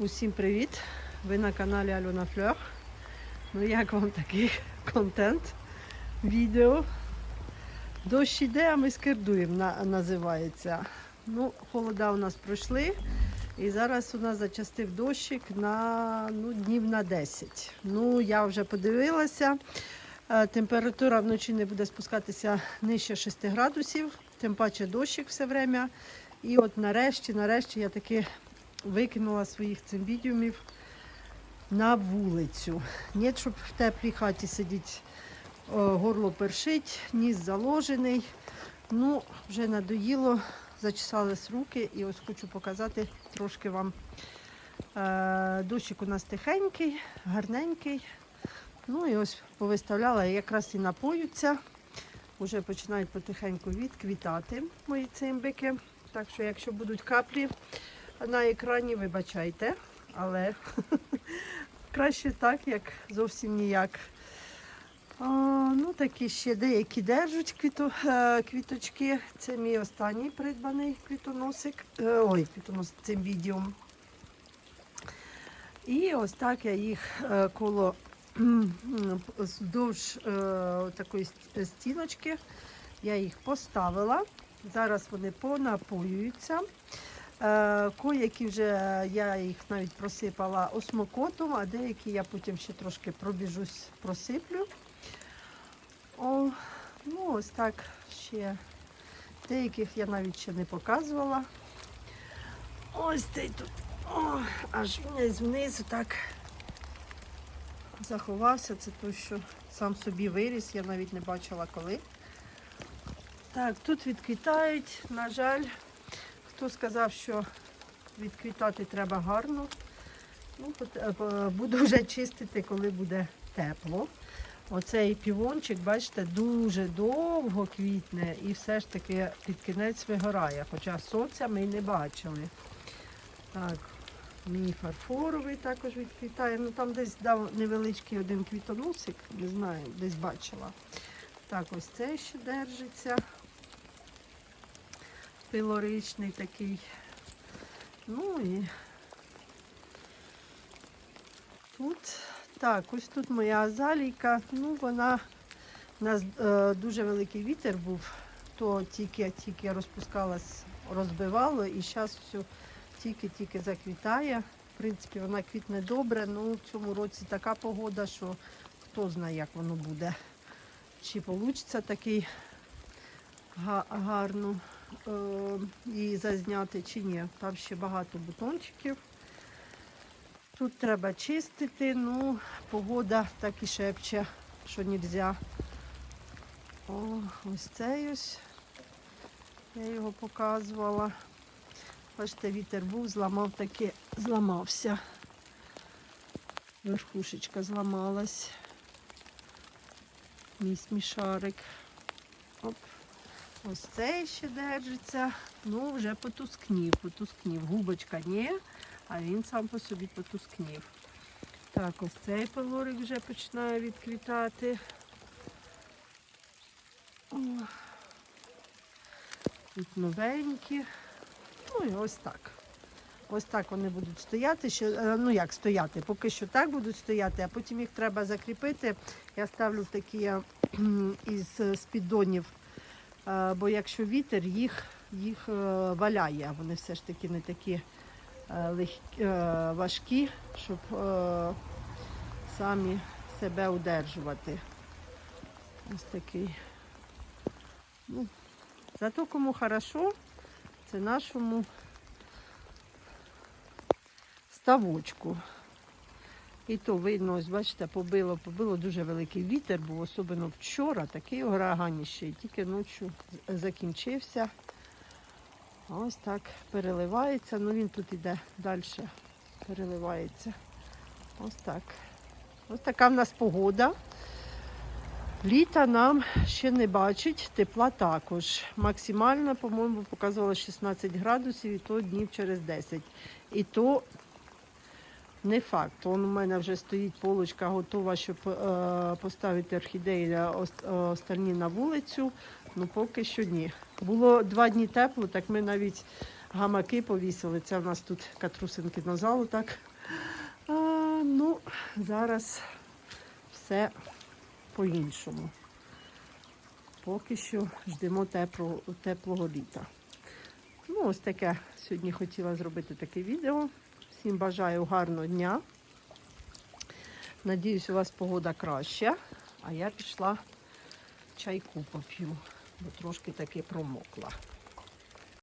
Усім привіт! Ви на каналі Альона Фльор. Ну як вам такий контент? Відео. Дощ іде, а ми скердуємо, на- називається. Ну, холода у нас пройшли. І зараз у нас зачастив дощик на ну, днів на 10. Ну, я вже подивилася. Е, Температура вночі не буде спускатися нижче 6 градусів, тим паче дощик все время. І от нарешті, нарешті я таки викинула своїх цимбідіумів на вулицю. Ні, щоб в теплій хаті сидіти, горло першить, ніс заложений. Ну, вже надоїло, зачесались руки і ось хочу показати трошки вам. Е, Дощик у нас тихенький, гарненький. Ну і ось повиставляла, якраз і напоються. Уже починають потихеньку відквітати мої цимбики. Так що, якщо будуть каплі на екрані, вибачайте, але краще так, як зовсім ніяк. А, ну, такі ще деякі держать квіто, е, квіточки. Це мій останній придбаний квітоносик. Е, ой, квітоносик цимбідіум. І ось так я їх е, коло вздовж такої стіночки. Я їх поставила. Зараз вони понапоюються. Е, Коякі вже я їх навіть просипала осмокотом, а деякі я потім ще трошки пробіжусь, просиплю. О, ну ось так ще. Деяких я навіть ще не показувала. Ось цей тут. О, аж вниз вниз так заховався. Це той, що сам собі виріс, я навіть не бачила коли. Так, тут відквітають, на жаль, хто сказав, що відквітати треба гарно. Ну, е, буду вже чистити, коли буде тепло. Оцей півончик, бачите, дуже довго квітне і все ж таки під кінець вигорає, хоча сонця ми й не бачили. Так, мій фарфоровий також відквітає. Ну там десь дав невеличкий один квітоносик, не знаю, десь бачила. Так, ось цей ще держиться. Пилоричний такий. Ну і тут. Так, ось тут моя азалійка. Ну, вона у нас е, дуже великий вітер був, то тільки-тільки розпускалась, розбивало, і зараз все тільки-тільки заквітає. В принципі, вона квітне добре, ну в цьому році така погода, що хто знає, як воно буде. Чи вийде такий га- гарно е, її зазняти, чи ні. Там ще багато бутончиків. Тут треба чистити, ну, погода так і шепче, що не можна. О, ось цей ось. Я його показувала. Бачите, вітер був, зламав таки, зламався. Верхушечка зламалась. Мій смішарик. Ось цей ще держиться. Ну, вже потускнів, потускнів. Губочка ні, а він сам по собі потускнів. Так, ось цей пилорик вже починає відквітати. Тут новенькі. Ну і ось так. Ось так вони будуть стояти. Ще, е, ну як стояти, поки що так будуть стояти, а потім їх треба закріпити. Я ставлю такі е, із спіддонів, е, бо якщо вітер, їх, їх е, валяє. Вони все ж таки не такі е, легкі, е, важкі, щоб е, самі себе удержувати. Ось такий. Ну, зато кому хорошо, це нашому ставочку. І то видно, ось бачите, побило, побило дуже великий вітер, був особливо вчора, такий ураганіще, і тільки ночі закінчився. Ось так переливається. Ну він тут іде далі, переливається. Ось так. Ось така в нас погода. Літа нам ще не бачить, тепла також. Максимально, по-моєму, показувала 16 градусів, і то днів через 10. І то не факт. Вон у мене вже стоїть полочка готова, щоб е, поставити орхідеї е, остальні на вулицю. Ну поки що ні. Було два дні тепло, так ми навіть гамаки повісили. Це в нас тут катрусинки на залу, так. А, ну, зараз все по-іншому. Поки що ждемо тепло, теплого літа. Ну, ось таке сьогодні хотіла зробити таке відео. Всім бажаю гарного дня. Надіюсь, у вас погода краща. А я пішла чайку поп'ю, бо трошки таки промокла.